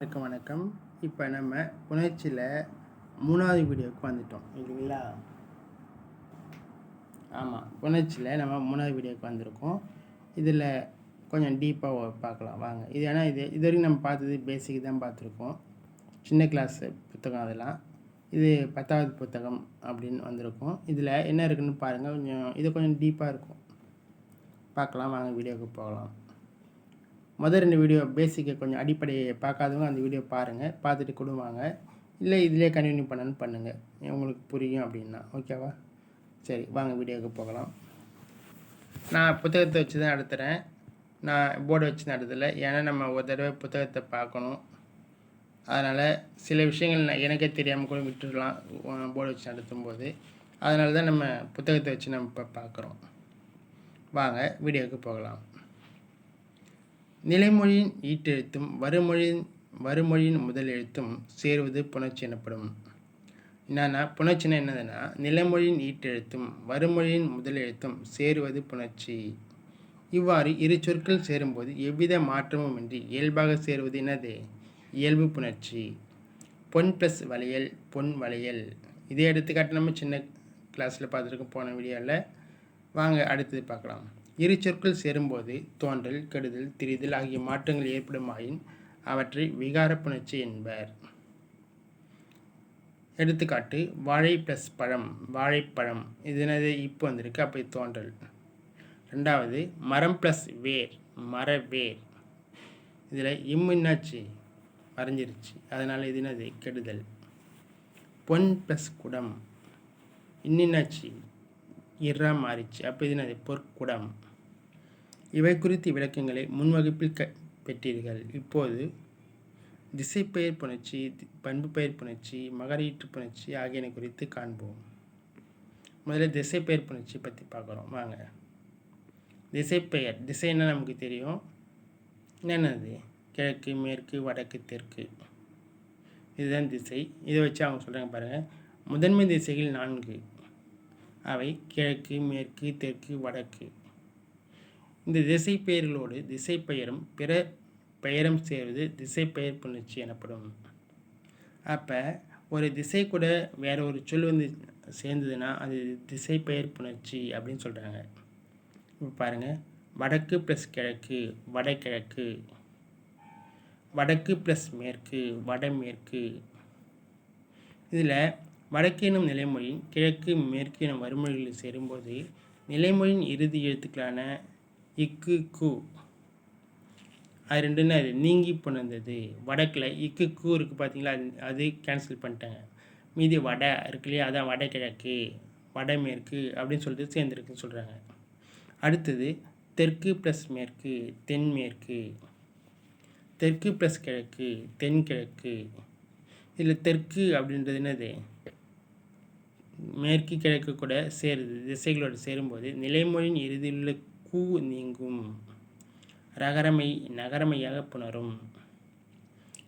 வணக்கம் வணக்கம். இப்போ நம்ம புணர்ச்சியில் மூணாவது வீடியோவுக்கு வந்துட்டோம். இல்லைங்களா? ஆமாம் புணர்ச்சியில் நம்ம மூணாவது வீடியோவுக்கு வந்திருக்கோம். இதில் கொஞ்சம் டீப்பாக பார்க்கலாம். வாங்க. இது ஏன்னா இது இது வரைக்கும் நம்ம பார்த்தது பேசிக் தான் பார்த்துருக்கோம். சின்ன கிளாஸ் புத்தகம் அதெல்லாம். இது பத்தாவது புத்தகம் அப்படின்னு வந்திருக்கோம். இதில் என்ன இருக்குன்னு பாருங்கள் கொஞ்சம் இது கொஞ்சம் டீப்பாக இருக்கும். பார்க்கலாம். வாங்க வீடியோவுக்கு போகலாம். முதல் ரெண்டு வீடியோ பேசிக்கை கொஞ்சம் அடிப்படையை பார்க்காதவங்க அந்த வீடியோ பாருங்கள் பார்த்துட்டு கொடுவாங்க. இல்லை இதிலே கண்டினியூ பண்ணணும்னு பண்ணுங்கள் உங்களுக்கு புரியும் அப்படின்னா. ஓகேவா சரி வாங்க வீடியோவுக்கு போகலாம். நான் புத்தகத்தை வச்சு தான் நடத்துகிறேன் நான் போர்டை வச்சு நடத்தலை. ஏன்னா நம்ம ஒரு தடவை புத்தகத்தை பார்க்கணும். அதனால் சில விஷயங்கள் நான் எனக்கே தெரியாமல் கூட விட்டுடலாம் போர்டு வச்சு நடத்தும் போது அதனால தான் நம்ம புத்தகத்தை வச்சு நம்ம இப்போ பார்க்குறோம். வாங்க வீடியோவுக்கு போகலாம். நிலைமொழியின் ஈட்டெழுத்தும் வறுமொழியின் வறுமொழியின் முதல் எழுத்தும் சேருவது புணர்ச்சி எனப்படும். என்னன்னா புணர்ச்சினா என்னதுன்னா நிலைமொழியின் ஈட்டெழுத்தும் வறுமொழியின் முதல் எழுத்தும் சேருவது புணர்ச்சி. இவ்வாறு இரு சொற்கள் சேரும்போது எவ்வித மாற்றமும் இன்றி இயல்பாக சேருவது என்னது? இயல்பு புணர்ச்சி. பொன் ப்ளஸ் வளையல் பொன் வளையல். இதே எடுத்துக்காட்டு நம்ம சின்ன கிளாஸில் பார்த்துருக்கோம் போன வீடியோவில் வாங்க அடுத்தது பார்க்கலாம். இரு சொற்கள் சேரும்போது தோன்றல் கெடுதல் திரிதல் ஆகிய மாற்றங்கள் ஏற்படுமாயின் அவற்றை விகார புணர்ச்சி என்பர். எடுத்துக்காட்டு வாழை ப்ளஸ் பழம் வாழைப்பழம் இது என்னது இப்போ வந்திருக்கு அப்போ தோன்றல். ரெண்டாவது மரம் ப்ளஸ் வேர் மர வேர். இதில் இம் என்னாச்சு? மறைஞ்சிருச்சு அதனால் இது என்னது? கெடுதல். பொன் ப்ளஸ் குடம். இன்னின்னாச்சு இறா மாறிச்சு. அப்போ இது என்னது? பொற்குடம். இவை குறித்த விளக்கங்களை முன்வகுப்பில் க பெற்றீர்கள். இப்போது திசைப்பெயர் புணர்ச்சி பண்பு பெயர் புணர்ச்சி மகரீட்டு புணர்ச்சி ஆகியன குறித்து காண்போம். முதல்ல திசைப்பெயர் புணர்ச்சி பற்றி பார்க்குறோம். வாங்க. திசைப்பெயர் திசைன்னா நமக்கு தெரியும்? என்னது? கிழக்கு மேற்கு வடக்கு தெற்கு. இதுதான் திசை. இதை வச்சு அவங்க சொல்கிறாங்க பாருங்கள் முதன்மை திசைகள் நான்கு. அவை கிழக்கு மேற்கு தெற்கு வடக்கு. இந்த திசை பெயர்களோடு திசை பெயரும் பிற பெயரும் சேர்வது திசை பெயர் புணர்ச்சி எனப்படும். அப்போ ஒரு திசை கூட வேற ஒரு சொல் வந்து சேர்ந்ததுன்னா அது திசை பெயர் புணர்ச்சி அப்படின்னு சொல்கிறாங்க இப்போ பாருங்கள் வடக்கு ப்ளஸ் கிழக்கு வடகிழக்கு. வடக்கு ப்ளஸ் மேற்கு வடமேற்கு. இதில் வடக்கு எனும் நிலைமொழியின் கிழக்கு மேற்கு எனும் வறுமொழிகளில் சேரும்போது நிலைமொழியின் இறுதி எழுத்துக்களான இக்கு கு அது ரெண்டுன்னு அது நீங்கி போனது வடக்கில் இக்கு கூ இருக்குது பார்த்தீங்களா அது அது கேன்சல் பண்ணிட்டாங்க. மீதி வடை இருக்கு இல்லையா? அதான் வடகிழக்கு வடமேற்கு அப்படின்னு சொல்லிட்டு சேர்ந்துருக்குன்னு சொல்கிறாங்க அடுத்தது தெற்கு ப்ளஸ் மேற்கு தென்மேற்கு. தெற்கு ப்ளஸ் கிழக்கு தென்கிழக்கு. இதில் தெற்கு அப்படின்றது என்னது? மேற்கு கிழக்கு கூட சேருது. திசைகளோடு சேரும்போது நிலைமொழியின் இறுதியில் கூ நீங்கும் ரகரமை நகரமையாக புணரும்.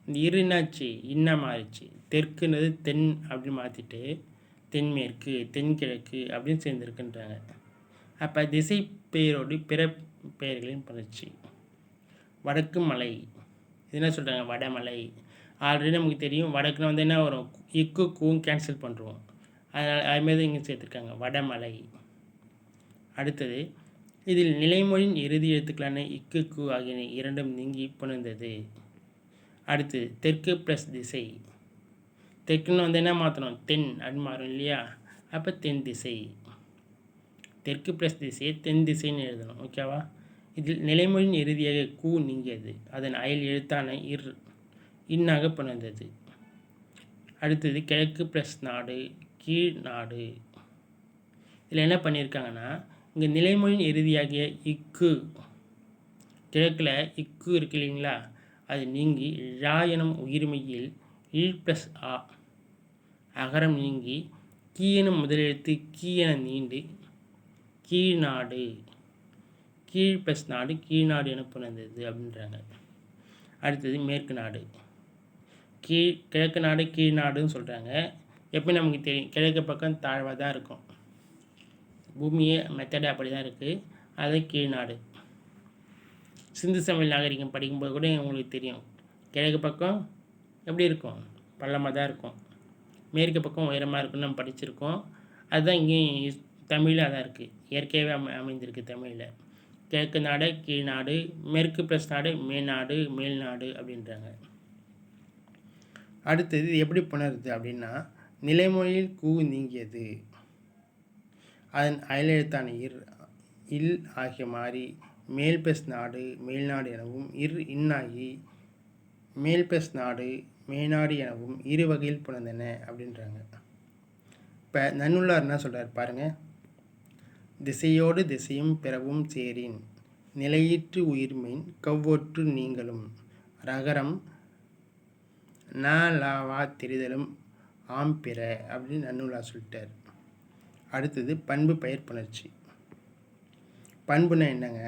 இந்த இருநாச்சு இன்னா மாறிச்சு தெற்குன்றது தென் அப்படின்னு மாற்றிட்டு தென்மேற்கு தென்கிழக்கு அப்படின்னு சேர்ந்துருக்குன்றாங்க. அப்போ திசை பெயரோடு பிற பெயர்களின் புணர்ச்சி. வடக்கு மலை. என்ன சொல்கிறாங்க வடமலை. ஆல்ரெடி நமக்கு தெரியும் வடக்குன்னு வந்து என்ன வரும்? இக்கு கூவும் கேன்சல் பண்ணுறோம் அதனால் அதுமாரி இங்கே சேர்த்துருக்காங்க. வடமலை. அடுத்தது இதில் நிலைமொழியின் இறுதி எழுத்துக்களான இக்கு கு ஆகியன இரண்டும் நீங்கி புணர்ந்தது அடுத்து தெற்கு ப்ளஸ் திசை. தெற்குன்னு வந்து என்ன மாற்றணும் தென் அப்படின்னு மாறும் இல்லையா? அப்போ தென் திசை. தெற்கு ப்ளஸ் திசையை தென் திசைன்னு எழுதணும் ஓகேவா இதில் நிலைமொழியின் இறுதியாக கூ நீங்கியது. அதன் அயல் எழுத்தான இர் இன்னாக புணர்ந்தது அடுத்தது கிழக்கு ப்ளஸ் நாடு கீழ் நாடு. இதில் என்ன பண்ணியிருக்காங்கன்னா இங்கே நிலைமொழியின் இறுதியாகிய இக்கு கிழக்கில் இக்கு இருக்கு இல்லைங்களா? அது நீங்கி ழா எனும் உயிர்மையில் இல் ப்ளஸ் ஆ. அகரம் நீங்கி கீ எனும் முதலெழுத்து கீ என நீண்டு கீழ்நாடு. கீழ் ப்ளஸ் நாடு கீழ்நாடு என புணர்ந்தது அப்படின்றாங்க. அடுத்தது மேற்கு நாடு. கீழ் கிழக்கு நாடு கீழ் நாடுன்னு சொல்கிறாங்க எப்போ நமக்கு தெரியும். கிழக்கு பக்கம் தாழ்வாக தான் இருக்கும். பூமியே மெத்தடு அப்படி தான் இருக்குது அது கீழ்நாடு. சிந்து சமையல் நாகரிகம் படிக்கும்போது கூட உங்களுக்கு தெரியும். கிழக்கு பக்கம் எப்படி இருக்கும்? பள்ளமாக தான் இருக்கும். மேற்கு பக்கம் உயரமாக இருக்குன்னு நம்ம படிச்சிருக்கோம். அதுதான் இங்கேயும் தமிழில் தான் இருக்குது இயற்கையாகவே அமை அமைந்திருக்கு தமிழில். கிழக்கு நாடு கீழ்நாடு மேற்கு ப்ளஸ் நாடு மேல்நாடு மேல்நாடு அப்படின்றாங்க. அடுத்தது இது எப்படி புணருது அப்படின்னா நிலைமொழியில் கூ நீங்கியது. அதன் அயலெழுத்தான இர் இல் ஆகிய மாறி மேல்பெஸ் நாடு மேல்நாடு எனவும் இர் இன்னாகி மேல்பெஸ் நாடு மேல்நாடு எனவும் இரு வகையில் புணர்ந்தன அப்படின்றாங்க. இப்போ நன்னுள்ளார் என்ன சொல்கிறார் பாருங்கள் திசையோடு திசையும் பிறவும் சேரின் நிலையீற்று உயிர்மீன் கவ்வொற்று நீங்களும் ரகரம் ந லாவா தெரிதலும் ஆம் பிற அப்படின்னு நன்னுள்ளார் சொல்லிட்டார். அடுத்தது பண்பு பெயர் புணர்ச்சி. பண்புனா என்னங்க?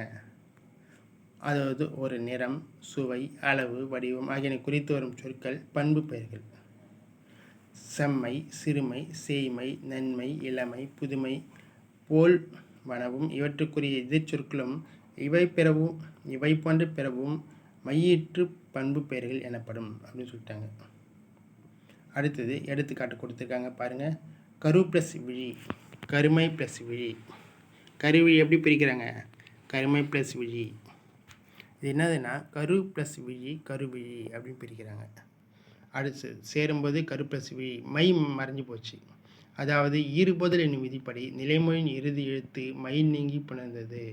அதாவது ஒரு நிறம் சுவை அளவு வடிவம் ஆகியன குறித்து வரும் சொற்கள் பண்பு பெயர்கள். செம்மை சிறுமை சேய்மை நன்மை இளமை புதுமை போல் வனவும் இவற்றுக்குரிய எதிர்ச்சொற்களும் இவை பிறவும் இவை போன்ற பிறவும் மையீற்று பண்பு பெயர்கள் எனப்படும் அப்படின்னு சொல்லிட்டாங்க. அடுத்தது எடுத்துக்காட்டு கொடுத்துருக்காங்க பாருங்கள் கரு ப்ளஸ் விழி. கருமை ப்ளஸ் விழி கருவிழி எப்படி பிரிக்கிறாங்க? கருமை ப்ளஸ் விழி இது என்னதுன்னா கரு ப்ளஸ் விழி கருவிழி அப்படின்னு பிரிக்கிறாங்க. அடுத்து சேரும்போது கரு ப்ளஸ் விழி மை மறைஞ்சு போச்சு. அதாவது ஈறுபோதல் என்னும் விதிப்படி நிலைமொழியின் இறுதி எழுத்து மை நீங்கி புணர்ந்தது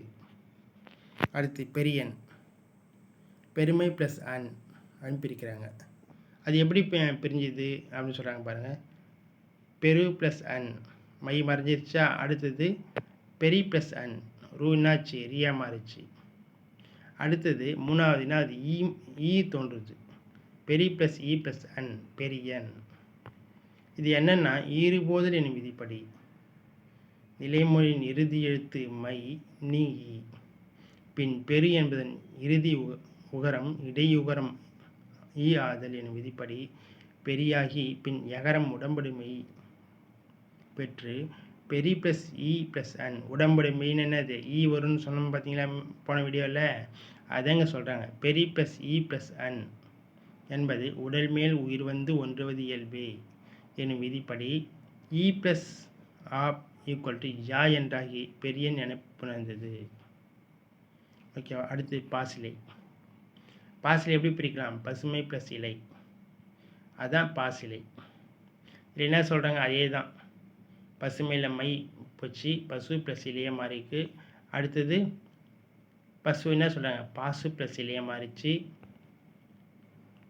அடுத்து பெரியன். பெருமை ப்ளஸ் அன் அப்படின்னு பிரிக்கிறாங்க. அது எப்படி பிரிஞ்சுது அப்படின்னு சொல்கிறாங்க பாருங்கள் பெரு ப்ளஸ் அன். மை மறைஞ்சிருச்சா அடுத்தது பெரி ப்ளஸ் அன் ரூ ரியா மாறிச்சு அடுத்தது மூணாவதுனா அது ஈ ஈ தோன்றுது. பெரி ப்ளஸ் இ ப்ளஸ் அன் பெரியன். இது என்னென்னா ஈறுபோதல் என் விதிப்படி. நிலைமொழியின் இறுதி எழுத்து மை நீ பின் பெரு என்பதன் இறுதி உகரம் இடையுகரம் ஈ ஆதல் எனும் விதிப்படி பெரியாகி பின் எகரம் உடம்படுமை பெற்று பெரி ப்ளஸ் இ ப்ளஸ் அன் உடம்புடைமைன்னு என்னது? இ வரும்னு சொன்னோம் பார்த்தீங்களா போன வீடியோவில் அதாங்க சொல்கிறாங்க பெரி ப்ளஸ் இ ப்ளஸ் அன் என்பது உடல் மேல் உயிர் வந்து ஒன்றுவது இயல்பு எனும் விதிப்படி இ ப்ளஸ் ஆப் ஈக்குவல் டு யா என்றாகி பெரியன் என புணர்ந்தது. ஓகேவா அடுத்து பாசிலை. பாசிலை எப்படி பிரிக்கலாம்? பசுமை ப்ளஸ் இலை. அதுதான் பாசிலை. இல்லை என்ன சொல்கிறாங்க அதே தான் பசுமையில் மை போச்சு. பசு ப்ளஸ் இளைய மாறிக்கு அடுத்தது பசு என்ன சொல்கிறாங்க பாசு ப்ளஸ் இளைய மாறிச்சு.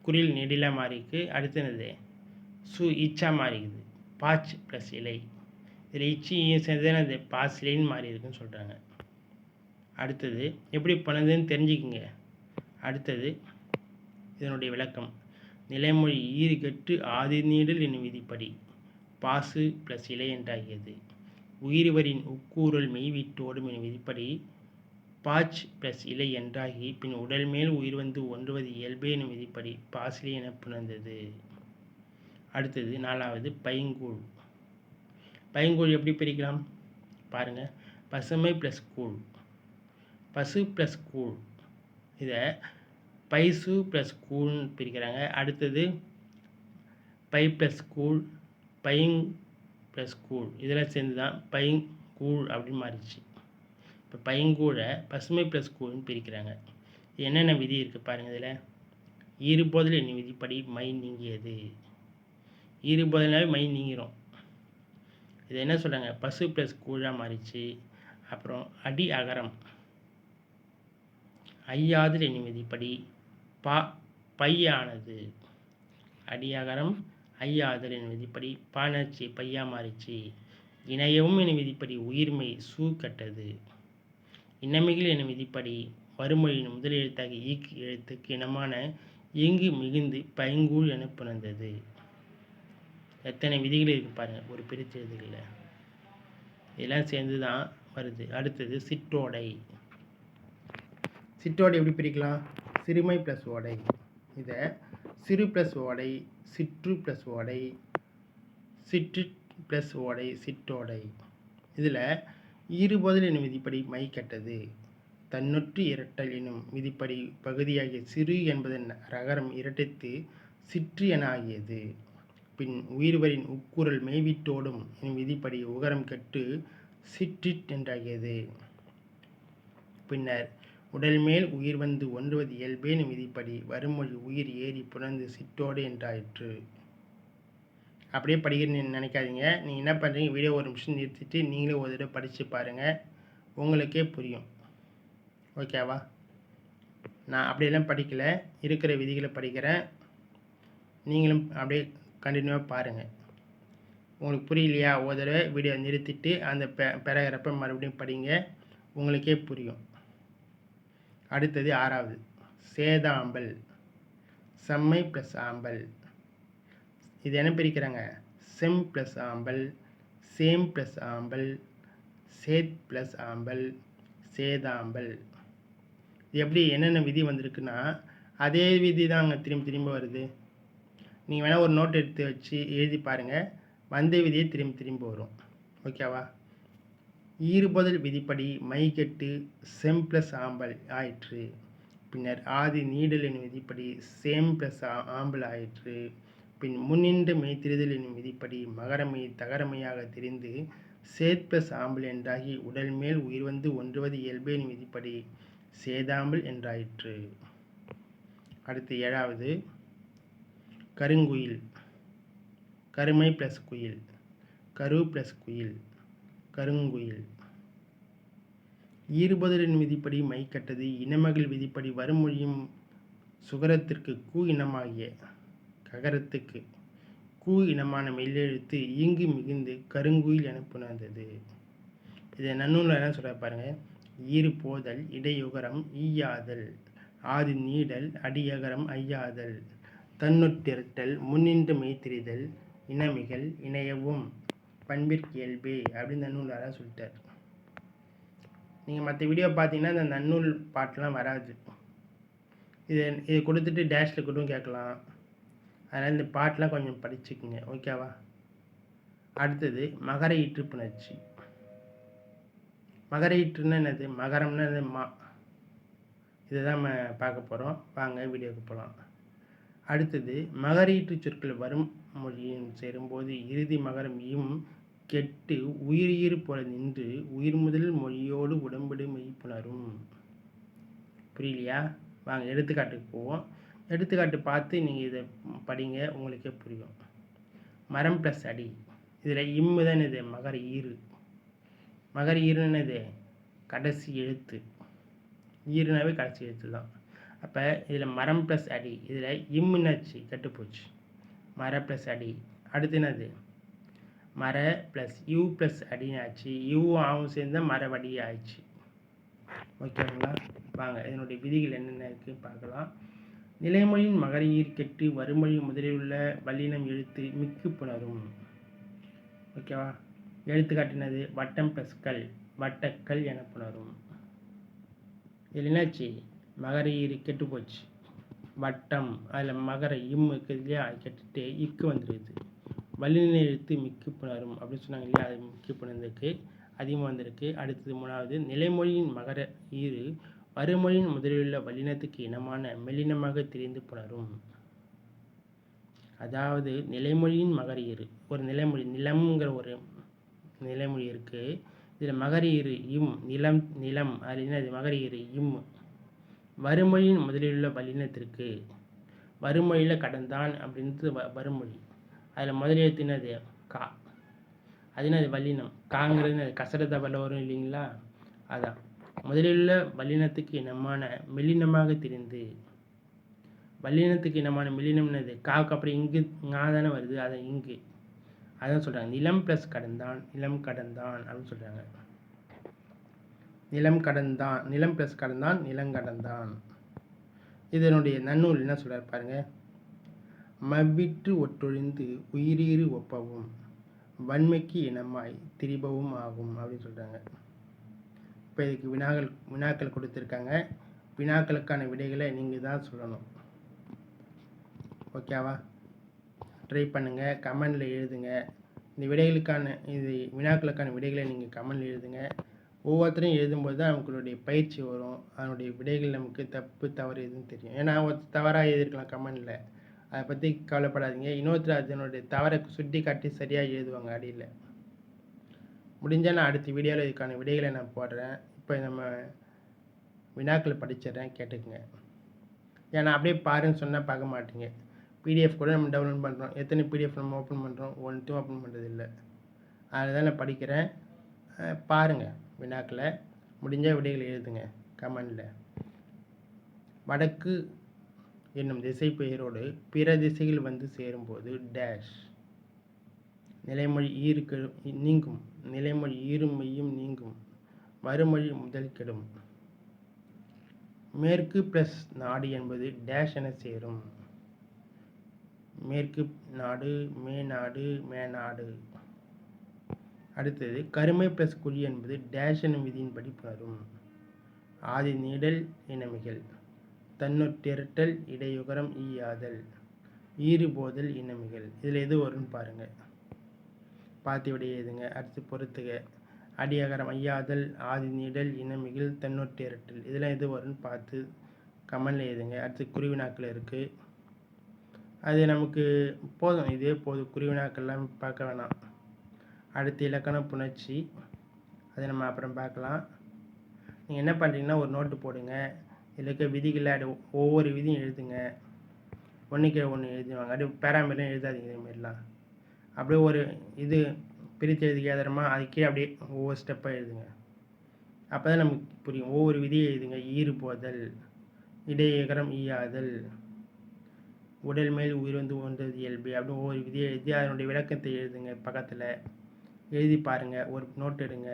குரில் நெடில மாறிக்கு அடுத்து என்னது? சு இச்சா மாறிக்குது பாச் ப்ளஸ் இலை. இதில் இச்சியும் சேர்ந்து என்னது? பாசிலைன்னு மாறி இருக்குன்னு சொல்கிறாங்க அடுத்தது எப்படி பண்ணுதுன்னு தெரிஞ்சுக்குங்க. அடுத்தது இதனுடைய விளக்கம். நிலைமொழி ஈறுகட்டு ஆதி நீடல் என்னும் விதிப்படி. பாசு ப்ளஸ் இலை என்றாகியது உயிர்வரின் உக்கூறல் மெய்விட்டோடும் எனும் விதிப்படி பாச் ப்ளஸ் இலை என்றாகி பின் உடல் மேல் உயிர் வந்து ஒன்றுவது இயல்பே எனும் விதிப்படி பாசிலை என புணர்ந்தது. அடுத்தது நாலாவது பைங்கூழ். பைங்கூழ் எப்படி பிரிக்கலாம்? பாருங்கள் பசுமை ப்ளஸ் கூழ். பசு ப்ளஸ் கூழ். இதை பைசு ப்ளஸ் கூழ்னு பிரிக்கிறாங்க. அடுத்தது பை ப்ளஸ் கூழ். பையிங் ப்ளஸ் கூழ். இதெல்லாம் சேர்ந்து தான் பையிங் கூழ் அப்படின்னு மாறிடுச்சு. இப்போ பையங்கூழை பசுமை ப்ளஸ் கூழ்னு பிரிக்கிறாங்க. என்னென்ன விதி இருக்குது பாருங்கள் இதில். ஈறுபோதல் என்னும் விதிப்படி மை நீங்கியது. ஈறுபோதல்னாவே மை நீங்கிரும். இது என்ன சொல்கிறாங்க பசு ப்ளஸ் கூழாக மாறிச்சு அப்புறம் அடி அகரம். ஐயாதில் என்னும் விதிப்படி பா பையானது. அடி அகரம் ஐயாதலின் விதிப்படி பானர்ச்சி பையா மாறிச்சு. இணையவும் என விதிப்படி உயிர்மை சூ கட்டது. இனமிகள் என விதிப்படி வறுமொழியின் முதல் எழுத்தாக ஈக்கு எழுத்துக்கு இனமான இங்கு மிகுந்து பைங்கூழ் என பிறந்தது எத்தனை விதிகள் இருக்கு பாருங்கள் ஒரு பிரித்து எழுதுகளில். இதெல்லாம் சேர்ந்து தான் வருது. அடுத்தது சிற்றோடை. சிற்றோடை எப்படி பிரிக்கலாம்? சிறுமை ப்ளஸ் ஓடை. இதை சிறு ப்ளஸ் ஓடை சிற்று ப்ளஸ் ஓடை சிற்று ப்ளஸ் ஓடை சிற்றோடை. இதில் இருபதில் எனும் விதிப்படி மை கட்டது. தன்னொற்று இரட்டல் எனும் விதிப்படி பகுதியாகிய சிறு என்பதன் ரகரம் இரட்டித்து சிற்று என ஆகியது. பின் உயிர்வரின் உட்குரல் மெய்விட்டோடும் எனும் விதிப்படி உகரம் கெட்டு சிற்றிட் என்றாகியது. பின்னர் உடல் மேல் உயிர் வந்து ஒன்றுவது இயல்பேன் விதிப்படி வருமொழி உயிர் ஏறி புணர்ந்து சிற்றோடு என்றாயிற்று. அப்படியே படிக்கிறேன்னு நினைக்காதீங்க. நீங்கள் என்ன பண்ணுறீங்க வீடியோ ஒரு நிமிஷம் நிறுத்திட்டு நீங்களே ஒரு தடவை படித்து பாருங்கள் உங்களுக்கே புரியும். ஓகேவா? நான் அப்படியெல்லாம் படிக்கலை. இருக்கிற விதிகளை படிக்கிறேன். நீங்களும் அப்படியே கண்டினியூவாக பாருங்கள் உங்களுக்கு புரியலையா? ஒரு தடவை வீடியோ நிறுத்திட்டு அந்த பெ பெறகிறப்ப மறுபடியும் படிங்க. உங்களுக்கே புரியும். அடுத்தது ஆறாவது. சேதாம்பல் செம்மை ப்ளஸ் ஆம்பல். இது என்ன பிரிக்கிறாங்க? செம் ப்ளஸ் ஆம்பல் சேம் ப்ளஸ் ஆம்பல் சேத் ப்ளஸ் ஆம்பல் சேதாம்பல். இது எப்படி என்னென்ன விதி வந்திருக்குன்னா அதே விதி தான் அங்கே திரும்பி திரும்ப வருது. நீங்கள் வேணால் ஒரு நோட் எடுத்து வச்சு எழுதி பாருங்கள் வந்த விதியே திரும்பி திரும்ப வரும். ஓகேவா ஈறுபதல் விதிப்படி மைகெட்டு செம் ப்ளஸ் ஆம்பல் ஆயிற்று. பின்னர் ஆதி நீடலின் விதிப்படி சேம் ப்ளஸ் ஆம்பல் ஆயிற்று. பின் முன்னின்று மெய்த்திரிதல் எனும் விதிப்படி மகரமை தகரமையாக தெரிந்து சேத் ப்ளஸ் ஆம்பல் என்றாகி உடல் மேல் உயிர் வந்து ஒன்றுவது இயல்பு எனும் விதிப்படி சேதாம்பல் என்றாயிற்று. அடுத்து ஏழாவது. கருங்குயில். கருமை ப்ளஸ் குயில். கரு ப்ளஸ் குயில். கருங்குயில். ஈறுபதரின் விதிப்படி மைக்கட்டது இனமகள் விதிப்படி வருமொழியும் சுகரத்திற்கு கூ இனமாகிய ககரத்துக்கு. கூ இனமான மெல்லெழுத்து இங்கு மிகுந்து கருங்குயில் என புணர்ந்தது இதை நன்னூலில் என்ன சொல்ல பாருங்கள் ஈறு போதல் இடையுகரம் ஈயாதல். ஆதி நீடல் அடியகரம் ஐயாதல். தன்னுட்டிரட்டல் முன்னின்று மெய்த்திரிதல் இனமிகள் இணையவும். பண்பிற்கியல்பே அப்படின்னு நன்னூலாராக சொல்லிட்டார். நீங்கள் மற்ற வீடியோ பார்த்தீங்கன்னா இந்த நன்னூல் பாட்டெலாம் வராது. இது இது கொடுத்துட்டு டேஷில் கூட கேட்கலாம். அதனால் இந்த பாட்டெலாம் கொஞ்சம் படிச்சுக்குங்க. ஓகேவா அடுத்தது மகர ஈற்று புணர்ச்சி. மகர ஈற்றுன்னா என்னது? மகரம்னா என்னது? மா. இதை தான் நம்ம பார்க்க போகிறோம் வாங்க வீடியோவுக்கு போகலாம் அடுத்தது மகரீட்டு சொற்கள் வரும் மொழியும் சேரும்போது இறுதி மகரம் இம் கெட்டு உயிர் போல நின்று உயிர் முதல் மொழியோடு உடம்படு மெய்ப்புணரும். புரியலையா? வாங்க எடுத்துக்காட்டுக்கு போவோம். எடுத்துக்காட்டு பார்த்து நீங்கள் இதை படிங்க உங்களுக்கே புரியும். மரம் ப்ளஸ் அடி. இதில் இம்மு தான் இது மகர ஈறு. மகர ஈருன்னு இது கடைசி எழுத்து. ஈருனாவே கடைசி எழுத்து தான். அப்போ இதில் மரம் ப்ளஸ் அடி. இதில் இம்முன்னாச்சு கெட்டுப்போச்சு. மரம் ப்ளஸ் அடி. அடுத்து என்னது? மர ப்ளஸ் யூ ப்ளஸ் அடினாச்சு யூ ஆவும் சேர்ந்த மரவடி ஆயிடுச்சு. ஓகேங்களா? வாங்க இதனுடைய விதிகள் என்னென்ன இருக்குன்னு பார்க்கலாம். நிலைமொழியின் மகரையீர் கெட்டு வறுமொழி முதலில் உள்ள வல்லினம் எழுத்து மிக்கு புணரும். ஓகேவா? எழுத்துக்காட்டினது வட்டம் ப்ளஸ் கல் வட்டக்கல் என புணரும். இதில் என்னாச்சு? மகரையீர் கெட்டு போச்சு. வட்டம் அதில் மகர இம் இருக்குது இல்லையா? கெட்டுட்டு இக்கு வந்துடுது வல்லின எழுத்து மிக்கு புணரும். அப்படின்னு சொன்னாங்க இல்லையா? அது மிக்கு புணர்ந்திருக்கு அதிகமாக வந்திருக்கு. அடுத்தது மூணாவது நிலைமொழியின் மகர ஈறு வறுமொழியின் முதலிலுள்ள வல்லினத்துக்கு இனமான மெல்லினமாக தெரிந்து புணரும். அதாவது நிலைமொழியின் மகரீறு ஒரு நிலைமொழி நிலம்ங்கிற ஒரு நிலைமொழி இருக்குது இதில் மகரீறு இம் நிலம் நிலம். அதில் என்னது மகரீறு இம். வறுமொழியின் முதலிலுள்ள வல்லினத்திற்கு வறுமொழியில் கடந்தான் அப்படின்றது வ வறுமொழி. அதில் முதல் எழுத்து என்னது? கா. அது என்னது? வல்லினம். காங்கிறது கசரத்தை பல வரும் இல்லைங்களா? அதான். முதலிலுள்ள வல்லினத்துக்கு இனமான மெல்லினமாக தெரிந்து வல்லினத்துக்கு இனமான மெல்லினம் என்னது? காவுக்கு அப்புறம் இங்கு ngா தானே வருது. அதை இங்கு. அதான் சொல்கிறாங்க நிலம் ப்ளஸ் கடந்தான். நிலம் கடந்தான் அப்படின்னு சொல்கிறாங்க நிலம் கடந்தான். நிலம் ப்ளஸ் கடந்தான். நிலங்கடந்தான் இதனுடைய நன்னூல் என்ன சொல்கிறார் பாருங்கள் மவ்விற்று ஒற்றொழிந்து உயிரீறு ஒப்பவும் வன்மைக்கு இனமாய் திரிபவும் ஆகும் அப்படின்னு சொல்கிறாங்க இப்போ இதுக்கு வினாக்கள் வினாக்கள் கொடுத்துருக்காங்க. வினாக்களுக்கான விடைகளை நீங்கள் தான் சொல்லணும். ஓகேவா ட்ரை பண்ணுங்கள் கமெண்டில் எழுதுங்க. இந்த விடைகளுக்கான இது வினாக்களுக்கான விடைகளை நீங்கள் கமெண்டில் எழுதுங்க. ஒவ்வொருத்தரையும் எழுதும்போது தான் அவங்களுடைய பயிற்சி வரும். அதனுடைய விடைகள் நமக்கு தப்பு தவறு எதுன்னு தெரியும். ஏன்னா ஒருத்தர் தவறாக எழுதியிருக்கலாம் கமெண்டில் அதை பற்றி கவலைப்படாதீங்க. இன்னொருத்தர் அதனுடைய தவறை சுட்டி காட்டி சரியாக எழுதுவாங்க அடியில். முடிஞ்சால் நான் அடுத்த வீடியோவில் இதுக்கான விடைகளை நான் போடுறேன். இப்போ நம்ம வினாக்கள் படிச்சிடுறேன். கேட்டுக்குங்க. ஏன்னா அப்படியே பாருன்னு சொன்னால் பார்க்க மாட்டீங்க. பிடிஎஃப் கூட நம்ம டவுன்லோட் பண்ணுறோம் எத்தனை பிடிஎஃப் நம்ம ஓப்பன் பண்ணுறோம் ஒன்றும் ஓப்பன் பண்ணுறது இல்லை அதில் தான் நான் படிக்கிறேன். பாருங்கள் வினாக்களை. முடிஞ்ச விடைகளை எழுதுங்க. கமெண்டில். வடக்கு என்னும் திசை பெயரோடு பிற திசையில் வந்து சேரும்போது டேஷ் நிலைமொழி ஈறு கெடும் நீங்கும். நிலைமொழி ஈரும் மெய்யும் நீங்கும். மறுமொழி முதல் கெடும். மேற்கு ப்ளஸ் நாடு என்பது டேஷ் என சேரும். மேற்கு நாடு மேநாடு மேநாடு அடுத்தது கருமை ப்ளஸ் குழி என்பது டேஷ் எனும் விதியின்படி புணரும் ஆதி நீடல் இனமிகள் தன்னொட்டிரட்டல் இடையுகரம் ஈயாதல் ஈறுபோதல் இனமிகள் இதில் எது வரும்னு பாருங்கள் பார்த்து விட அடுத்து பொறுத்துக. அடியகரம் ஐயாதல் ஆதி நீடல் இனமிகள் தன்னொட்டிரட்டல் இதெல்லாம் எது வரும்னு பார்த்து கமெண்டில் எழுதுங்க. அடுத்து குருவினாக்கள் இருக்குது அது நமக்கு போதும். இதே போதும் குருவினாக்கள்லாம் பார்க்க வேணாம். அடுத்து இலக்கண புணர்ச்சி. அதை நம்ம அப்புறம் பார்க்கலாம். நீங்கள் என்ன பண்ணுறீங்கன்னா ஒரு நோட்டு போடுங்க. இதில் இருக்க விதிகளை ஒவ்வொரு விதியும் எழுதுங்க. ஒன்றுக்கு ஒன்று எழுதுவாங்க அப்படியே பேராமீட்டரும் எழுதாதீங்க இதுமாரிலாம் அப்படியே ஒரு இது பிரித்து எழுதி எழுதுறோமா அது கீழே அப்படியே ஒவ்வொரு ஸ்டெப்பாக எழுதுங்க. அப்போ தான் நமக்கு புரியும். ஒவ்வொரு விதியை எழுதுங்க. ஈறு போதல் இடையகரம் ஈயாதல் உடல் மேல் உயிர் வந்து ஒன்றது இயல்பு அப்படின்னு ஒவ்வொரு விதியை எழுதி அதனுடைய விளக்கத்தை எழுதுங்க பக்கத்தில். எழுதி பாருங்கள் ஒரு நோட் எடுங்க.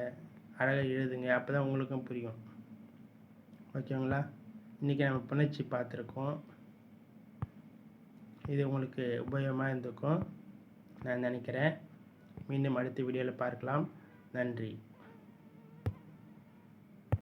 அழகாக எழுதுங்க. அப்போ தான் உங்களுக்கும் புரியும். ஓகேங்களா? இன்றைக்கி நம்ம புணர்ச்சி பார்த்துருக்கோம். இது உங்களுக்கு உபயோகமாக இருந்திருக்கும். நான் நினைக்கிறேன். மீண்டும் அடுத்த வீடியோவில் பார்க்கலாம். நன்றி.